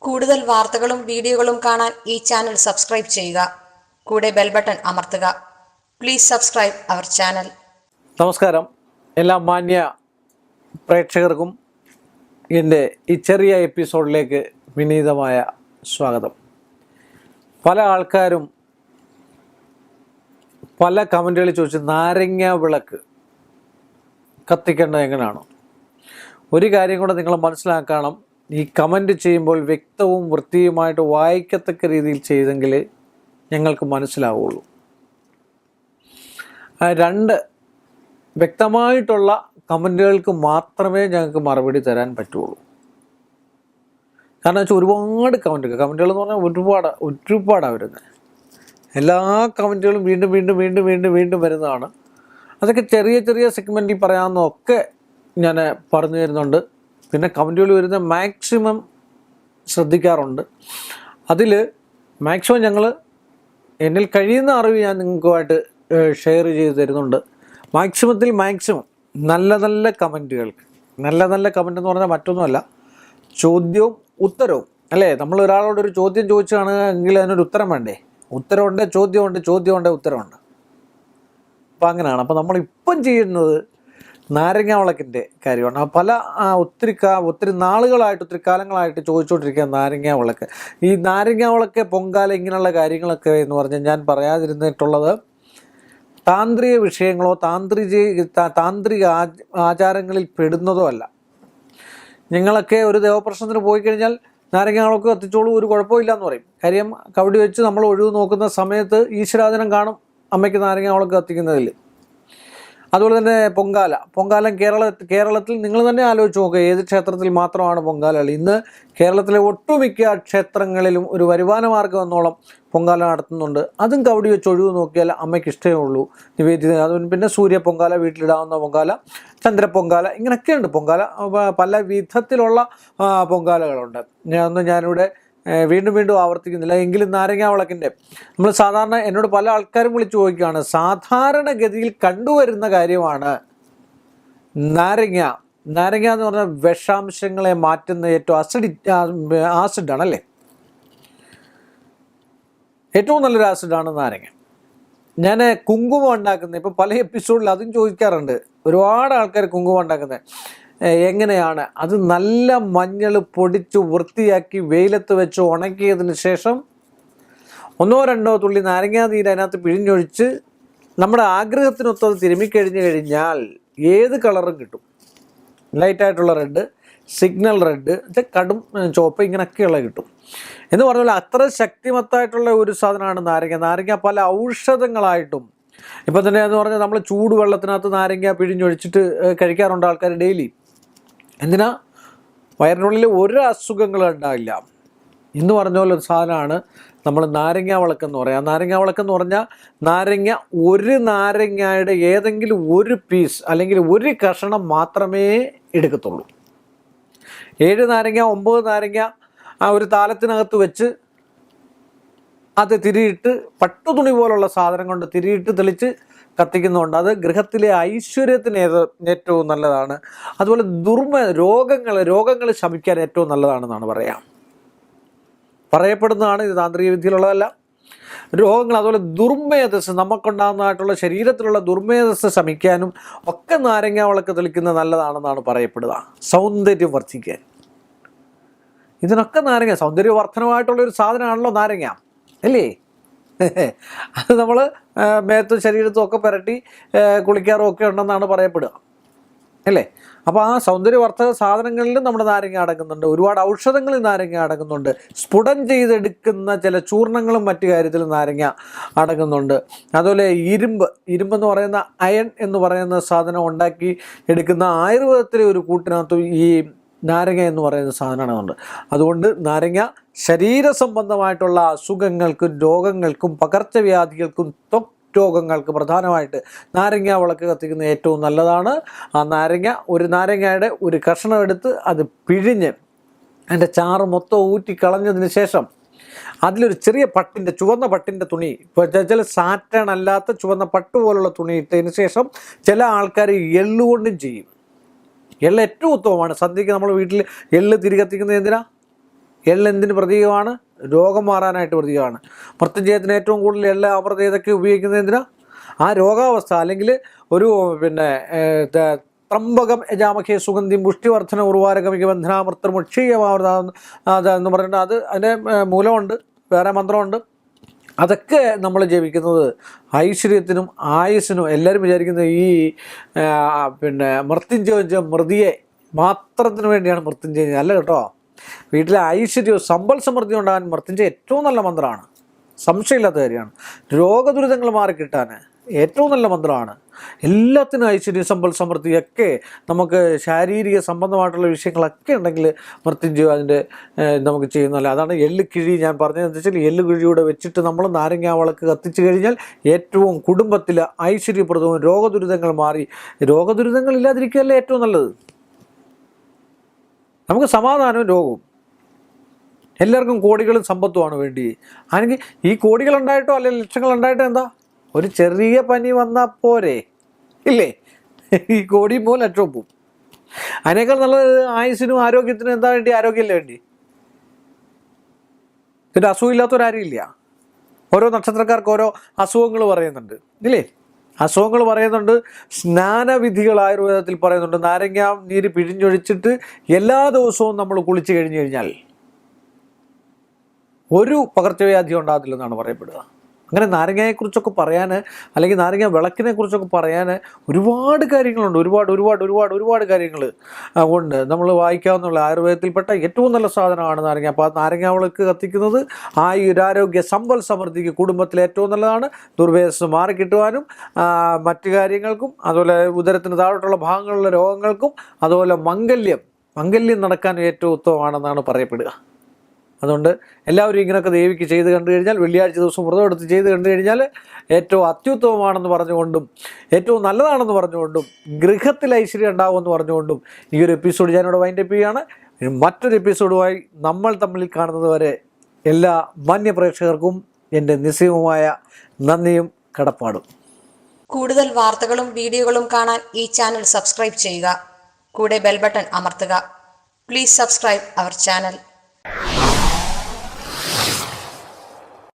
കൂടുതൽ വാർത്തകളും വീഡിയോകളും കാണാൻ ഈ ചാനൽ സബ്സ്ക്രൈബ് ചെയ്യുക. കൂടെ ബെൽ ബട്ടൺ അമർത്തുക. Please subscribe our channel. നമസ്കാരം. എല്ലാ മാന്യ പ്രേക്ഷകർക്കും എന്റെ ഈ ചെറിയ എപ്പിസോഡിലേക്ക് വിനീതമായ സ്വാഗതം. പല ആൾക്കാരും പല കമന്റുകളിൽ ചോദിച്ചു നാരങ്ങ വിളക്ക് കത്തിക്കേണ്ടത് എങ്ങനെയാണോ? ഒരു കാര്യം കൂടെ നിങ്ങൾ മനസ്സിലാക്കണം. ഈ കമന്റ് ചെയ്യുമ്പോൾ വ്യക്തവും വൃത്തിയുമായിട്ട് വായിക്കത്തക്ക രീതിയിൽ ചെയ്തെങ്കിൽ ഞങ്ങൾക്ക് മനസ്സിലാവുള്ളൂ. രണ്ട് വ്യക്തമായിട്ടുള്ള കമന്റുകൾക്ക് മാത്രമേ ഞങ്ങൾക്ക് മറുപടി തരാൻ പറ്റുള്ളൂ. കാരണം വെച്ചാൽ ഒരുപാട് കമന്റുകൾ കമന്റുകൾ എന്ന് പറഞ്ഞാൽ ഒരുപാട് ഒരുപാടാണ് വരുന്നത് എല്ലാ കമന്റുകളും വീണ്ടും വീണ്ടും വീണ്ടും വീണ്ടും വീണ്ടും വരുന്നതാണ്. അതൊക്കെ ചെറിയ ചെറിയ സെഗ്മെന്റിൽ പറയാമെന്നൊക്കെ ഞാൻ പറഞ്ഞു തരുന്നുണ്ട്. പിന്നെ കമന്റുകൾ വരുന്ന മാക്സിമം ശ്രദ്ധിക്കാറുണ്ട്. അതിൽ മാക്സിമം ഞങ്ങൾ എന്നിൽ കഴിയുന്ന അറിവ് ഞാൻ നിങ്ങൾക്കുമായിട്ട് ഷെയർ ചെയ്ത് തരുന്നുണ്ട്. മാക്സിമത്തിൽ മാക്സിമം നല്ല നല്ല കമന്റുകൾക്ക്. നല്ല നല്ല കമന്റ് എന്ന് പറഞ്ഞാൽ മറ്റൊന്നുമല്ല ചോദ്യവും ഉത്തരവും. അല്ലേ? നമ്മൾ ഒരാളോട് ഒരു ചോദ്യം ചോദിച്ചാണ് എങ്കിൽ അതിനൊരു ഉത്തരം വേണ്ടേ? ഉത്തരമുണ്ട് ചോദ്യമുണ്ട് ചോദ്യമുണ്ട് ഉത്തരമുണ്ട്. അപ്പോൾ അങ്ങനെയാണ്. അപ്പോൾ നമ്മളിപ്പം ചെയ്യുന്നത് നാരങ്ങ വിളക്കിന്റെ കാര്യമാണ് പല ഒത്തിരി കാ ഒത്തിരി നാളുകളായിട്ട് ഒത്തിരി കാലങ്ങളായിട്ട് ചോദിച്ചുകൊണ്ടിരിക്കുക നാരങ്ങ വിളക്ക് ഈ നാരങ്ങ വിളക്ക് പൊങ്കാല ഇങ്ങനെയുള്ള കാര്യങ്ങളൊക്കെ എന്ന് പറഞ്ഞാൽ ഞാൻ പറയാതിരുന്നിട്ടുള്ളത് താന്ത്രിക വിഷയങ്ങളോ താന്ത്രിക താന്ത്രിക ആചാരങ്ങളിൽ പെടുന്നതോ അല്ല. നിങ്ങളൊക്കെ ഒരു ദേവപ്രശ്നത്തിന് പോയി കഴിഞ്ഞാൽ നാരങ്ങാളൊക്കെ കത്തിച്ചോളൂ ഒരു കുഴപ്പമില്ല എന്ന് പറയും. കാര്യം കവടി വെച്ച് നമ്മൾ ഒഴിവ് നോക്കുന്ന സമയത്ത് ഈശ്വരാധനം കാണും അമ്മയ്ക്ക് നാരങ്ങാളൊക്കെ കത്തിക്കുന്നതിൽ അതുപോലെ തന്നെ പൊങ്കാല. പൊങ്കാലം കേരള കേരളത്തിൽ നിങ്ങൾ തന്നെ ആലോചിച്ച് നോക്കുക ഏത് ക്ഷേത്രത്തിൽ മാത്രമാണ് പൊങ്കാല? ഇന്ന് കേരളത്തിലെ ഒട്ടുമിക്ക ക്ഷേത്രങ്ങളിലും ഒരു വരുമാന മാർഗം എന്നോളം പൊങ്കാല നടത്തുന്നുണ്ട്. അതും കവടി വെച്ച് ഒഴിവ് നോക്കിയാൽ അമ്മയ്ക്ക് ഇഷ്ടമേ ഉള്ളൂ. നിവേദ്യത അതും പിന്നെ സൂര്യ പൊങ്കാല വീട്ടിലിടാവുന്ന പൊങ്കാല ചന്ദ്ര പൊങ്കാല ഇങ്ങനെയൊക്കെയുണ്ട്. പൊങ്കാല പല വിധത്തിലുള്ള പൊങ്കാലകളുണ്ട്. ഞാൻ ഞാനിവിടെ വീണ്ടും വീണ്ടും ആവർത്തിക്കുന്നില്ല. എങ്കിലും നാരങ്ങാവിളക്കിന്റെ നമ്മൾ സാധാരണ എന്നോട് പല ആൾക്കാരും വിളിച്ചു ചോദിക്കുകയാണ് സാധാരണഗതിയിൽ കണ്ടുവരുന്ന കാര്യമാണ് നാരങ്ങ. നാരങ്ങ എന്ന് പറഞ്ഞാൽ വിഷാംശങ്ങളെ മാറ്റുന്ന ഏറ്റവും അസിഡി ആസിഡാണ് അല്ലേ ഏറ്റവും നല്ലൊരു ആസിഡാണ് നാരങ്ങ. ഞാൻ കുങ്കുമം ഉണ്ടാക്കുന്നത് ഇപ്പോൾ പല എപ്പിസോഡിൽ അതും ചോദിക്കാറുണ്ട്. ഒരുപാട് ആൾക്കാർ കുങ്കുമം ഉണ്ടാക്കുന്നത് എങ്ങനെയാണ്? അത് നല്ല മഞ്ഞൾ പൊടിച്ച് വൃത്തിയാക്കി വെയിലത്ത് വെച്ച് ഉണക്കിയതിന് ശേഷം ഒന്നോ രണ്ടോ തുള്ളി നാരങ്ങാനീര് അതിനകത്ത് പിഴിഞ്ഞൊഴിച്ച് നമ്മുടെ ആഗ്രഹത്തിനൊത്തത് തിരുമ്മിക്കഴിഞ്ഞ് കഴിഞ്ഞാൽ ഏത് കളറും കിട്ടും. ലൈറ്റായിട്ടുള്ള റെഡ് സിഗ്നൽ റെഡ് കടും ചുവപ്പ് ഇങ്ങനെയൊക്കെയുള്ള കിട്ടും. എന്ന് പറഞ്ഞാൽ അത്ര ശക്തിമത്തായിട്ടുള്ള ഒരു സാധനമാണ് നാരങ്ങ. നാരങ്ങ പല ഔഷധങ്ങളായിട്ടും ഇപ്പം തന്നെ എന്ന് പറഞ്ഞാൽ നമ്മൾ ചൂടുവെള്ളത്തിനകത്ത് നാരങ്ങ പിഴിഞ്ഞൊഴിച്ചിട്ട് കഴിക്കാറുണ്ട് ആൾക്കാർ ഡെയിലി. എന്തിനാ? വയറിനുള്ളിൽ ഒരു അസുഖങ്ങളും ഉണ്ടാവില്ല. ഇന്ന് പറഞ്ഞ പോലെ ഒരു സാധനമാണ് നമ്മൾ നാരങ്ങ വിളക്കെന്ന് പറയാം. നാരങ്ങ വിളക്കെന്ന് പറഞ്ഞാൽ നാരങ്ങ ഒരു നാരങ്ങയുടെ ഏതെങ്കിലും ഒരു പീസ് അല്ലെങ്കിൽ ഒരു കഷണം മാത്രമേ എടുക്കത്തുള്ളൂ. ഏഴ് നാരങ്ങ ഒമ്പത് നാരങ്ങ ആ ഒരു താലത്തിനകത്ത് വെച്ച് അത് തിരിയിട്ട് പട്ടുതുണി പോലുള്ള സാധനം കൊണ്ട് തിരിയിട്ട് തെളിച്ച് കത്തിക്കുന്നുണ്ട്. അത് ഗൃഹത്തിലെ ഐശ്വര്യത്തിന് ഏറ്റവും നല്ലതാണ്. അതുപോലെ ദുർമ രോഗങ്ങൾ രോഗങ്ങൾ ശമിക്കാൻ ഏറ്റവും നല്ലതാണെന്നാണ് പറയാം. പറയപ്പെടുന്നതാണ് ഇത് താന്ത്രിക വിദ്യയിലുള്ളതല്ല. രോഗങ്ങൾ അതുപോലെ ദുർമേധസ് നമുക്കുണ്ടാകുന്നതായിട്ടുള്ള ശരീരത്തിലുള്ള ദുർമേധസ് ശമിക്കാനും ഒക്കെ നാരങ്ങ വിളക്ക് തെളിക്കുന്നത് നല്ലതാണെന്നാണ് പറയപ്പെടുക. സൗന്ദര്യം വർദ്ധിക്കാൻ. ഇതിനൊക്കെ നാരങ്ങ സൗന്ദര്യവർദ്ധനമായിട്ടുള്ള ഒരു സാധനമാണല്ലോ നാരങ്ങ അല്ലേ? അത് നമ്മൾ മേത്തും ശരീരത്തും ഒക്കെ പുരട്ടി ആ, കുളിക്കാറും ഒക്കെ ഉണ്ടെന്നാണ് പറയപ്പെടുക. അല്ലേ? അപ്പോൾ ആ സൗന്ദര്യവർദ്ധക സാധനങ്ങളിലും നമ്മുടെ നാരങ്ങ അടങ്ങുന്നുണ്ട്. ഒരുപാട് ഔഷധങ്ങളിൽ നാരങ്ങ അടങ്ങുന്നുണ്ട്. സ്ഫുടം ചെയ്തെടുക്കുന്ന ചില ചൂർണങ്ങളും മറ്റു കാര്യത്തിൽ നാരങ്ങ അടങ്ങുന്നുണ്ട്. അതുപോലെ ഇരുമ്പ് ഇരുമ്പ് എന്ന് പറയുന്ന അയൺ എന്ന് പറയുന്ന സാധനം ഉണ്ടാക്കി എടുക്കുന്ന ആയുർവേദത്തിലെ ഒരു കൂട്ടിനകത്ത് ഈ നാരങ്ങ എന്ന് പറയുന്ന സാധനമാണ് അതുകൊണ്ട്. നാരങ്ങ ശരീര സംബന്ധമായിട്ടുള്ള അസുഖങ്ങൾക്കും രോഗങ്ങൾക്കും പകർച്ചവ്യാധികൾക്കും ത്വക് രോഗങ്ങൾക്ക് പ്രധാനമായിട്ട് നാരങ്ങ വിളക്ക് കത്തിക്കുന്നത് ഏറ്റവും നല്ലതാണ്. ആ നാരങ്ങ ഒരു നാരങ്ങയുടെ ഒരു കഷ്ണം എടുത്ത് അത് പിഴിഞ്ഞ് അതിന്റെ ചാറ് മൊത്തം ഊറ്റി കളഞ്ഞതിന് ശേഷം അതിലൊരു ചെറിയ പട്ടിന്റെ ചുവന്ന പട്ടിന്റെ തുണി ഇപ്പോൾ ചില സാറ്റേൺ അല്ലാത്ത ചുവന്ന പട്ട് പോലുള്ള തുണി ഇട്ടതിന് ശേഷം ചില ആൾക്കാർ എള്ളുകൊണ്ടും ചെയ്യും. എള്ള് ഏറ്റവും ഉത്തമമാണ്. സന്ധ്യയ്ക്ക് നമ്മൾ വീട്ടിൽ എള്ള് തിരികത്തിക്കുന്നത് എന്തിനാ? എള്ള് എന്തിന് പ്രതീകമാണ്? രോഗം മാറാനായിട്ട് പ്രതീകമാണ്. മൃത്യുജയത്തിന് ഏറ്റവും കൂടുതൽ എള്ള് അമൃത ഇതൊക്കെ ഉപയോഗിക്കുന്നത് എന്തിനാ? ആ രോഗാവസ്ഥ അല്ലെങ്കിൽ ഒരു പിന്നെ ത്രംബകം യജാമഖ്യ സുഗന്ധി പുഷ്ടിവർദ്ധന ഉർവാരകമിക അത് എന്ന് പറഞ്ഞിട്ട് അത് അതിന്റെ മൂലമുണ്ട്. വേറെ മന്ത്രമുണ്ട്. അതൊക്കെ നമ്മൾ ജപിക്കുന്നത് ഐശ്വര്യത്തിനും ആയുസ്സിനും എല്ലാവരും വിചാരിക്കുന്നത് ഈ പിന്നെ പിന്നെ വെച്ച മൃതിയെ മാത്രത്തിന് വേണ്ടിയാണ് മൃത്യുഞ്ജയ അല്ല കേട്ടോ. വീട്ടിലെ ഐശ്വര്യവും സമ്പൽ സമൃദ്ധി ഉണ്ടാകാൻ മൃത്യുഞ്ജയ ഏറ്റവും നല്ല മന്ത്രമാണ്. സംശയമില്ലാത്ത കാര്യമാണ്. രോഗദുരിതങ്ങൾ മാറിക്കിട്ടാൻ ഏറ്റവും നല്ല മന്ത്രമാണ്. എല്ലാത്തിനും ഐശ്വര്യം സമ്പൽ സമൃദ്ധിയൊക്കെ നമുക്ക് ശാരീരിക സംബന്ധമായിട്ടുള്ള വിഷയങ്ങളൊക്കെ ഉണ്ടെങ്കിൽ മൃത്യുഞ്ജയ അതിന്റെ നമുക്ക് ചെയ്യുന്നതല്ല. അതാണ് എല്ല് കിഴി ഞാൻ പറഞ്ഞതെന്ന് വെച്ചാൽ എല്ല് കിഴിയൂടെ വെച്ചിട്ട് നമ്മൾ നാരങ്ങാ വിളക്ക് കത്തിച്ചു കഴിഞ്ഞാൽ ഏറ്റവും കുടുംബത്തിൽ ഐശ്വര്യപ്രദവും രോഗദുരിതങ്ങൾ മാറി. രോഗദുരിതങ്ങൾ ഇല്ലാതിരിക്കുകയല്ലേ ഏറ്റവും നല്ലത്? നമുക്ക് സമാധാനവും രോഗവും. എല്ലാവർക്കും കോടികളും സമ്പത്തുമാണ് വേണ്ടി. ആണെങ്കിൽ ഈ കോടികൾ ഉണ്ടായിട്ടോ അല്ലെങ്കിൽ ലക്ഷങ്ങൾ ഉണ്ടായിട്ടോ എന്താ? ഒരു ചെറിയ പനി വന്നാൽ പോരെ. ഇല്ലേ? ഈ കോടി പോലും ലക്ഷവും പോവും അതിനേക്കാൾ നല്ലത് ആയുസിനും ആരോഗ്യത്തിനും എന്താ വേണ്ടി? ആരോഗ്യമല്ലേ വേണ്ടി? പിന്നെ അസുഖമില്ലാത്തവരാരും ഇല്ല. ഓരോ നക്ഷത്രക്കാർക്ക് ഓരോ അസുഖങ്ങൾ പറയുന്നുണ്ട്. ഇല്ലേ? അസുഖങ്ങൾ പറയുന്നുണ്ട്. സ്നാനവിധികൾ ആയുർവേദത്തിൽ പറയുന്നുണ്ട്. നാരങ്ങ നീര് പിഴിഞ്ഞൊഴിച്ചിട്ട് എല്ലാ ദിവസവും നമ്മൾ കുളിച്ചു കഴിഞ്ഞു കഴിഞ്ഞാൽ ഒരു പകർച്ചവ്യാധി ഉണ്ടാകത്തില്ലെന്നാണ് പറയപ്പെടുക. അങ്ങനെ നാരങ്ങയെക്കുറിച്ചൊക്കെ പറയാൻ അല്ലെങ്കിൽ നാരങ്ങ വിളക്കിനെ കുറിച്ചൊക്കെ പറയാൻ ഒരുപാട് കാര്യങ്ങളുണ്ട്. ഒരുപാട് ഒരുപാട് ഒരുപാട് ഒരുപാട് കാര്യങ്ങൾ ഉണ്ട് നമ്മൾ വായിക്കാവുന്ന ആയുർവേദത്തിൽപ്പെട്ട ഏറ്റവും നല്ല സാധനമാണ് നാരങ്ങ. അപ്പോൾ ആ നാരങ്ങ വിളക്ക് കത്തിക്കുന്നത് ആയുരാരോഗ്യ സമ്പൽ സമൃദ്ധിക്ക് കുടുംബത്തിൽ ഏറ്റവും നല്ലതാണ്. ദുർവേദസ് മാറി കിട്ടുവാനും മറ്റു കാര്യങ്ങൾക്കും അതുപോലെ ഉദരത്തിന് താഴോട്ടുള്ള ഭാഗങ്ങളിലുള്ള രോഗങ്ങൾക്കും അതുപോലെ മംഗല്യം മംഗല്യം നടക്കാൻ ഏറ്റവും ഉത്തമമാണെന്നാണ് പറയപ്പെടുക. അതുകൊണ്ട് എല്ലാവരും ഇങ്ങനെയൊക്കെ ദേവിക്ക് ചെയ്ത് കണ്ടു കഴിഞ്ഞാൽ വെള്ളിയാഴ്ച ദിവസം വ്രതം എടുത്ത് ചെയ്ത് കണ്ടു കഴിഞ്ഞാൽ ഏറ്റവും അത്യുത്തമമാണെന്ന് പറഞ്ഞുകൊണ്ടും ഏറ്റവും നല്ലതാണെന്ന് പറഞ്ഞുകൊണ്ടും ഗൃഹത്തിൽ ഐശ്വര്യം ഉണ്ടാകുമെന്ന് പറഞ്ഞുകൊണ്ടും ഈ ഒരു എപ്പിസോഡ് ഞാനിവിടെ വൈൻഡപ്പ് ചെയ്യുകയാണ്. മറ്റൊരു എപ്പിസോഡുമായി നമ്മൾ തമ്മിൽ കാണുന്നത് വരെ എല്ലാ മാന്യപ്രേക്ഷകർക്കും എന്റെ നിസ്സീമമായ നന്ദിയും കടപ്പാടും. കൂടുതൽ വാർത്തകളും വീഡിയോകളും കാണാൻ ഈ ചാനൽ സബ്സ്ക്രൈബ് ചെയ്യുക. കൂടെ ബെൽബട്ടൺ അമർത്തുക. Please subscribe our channel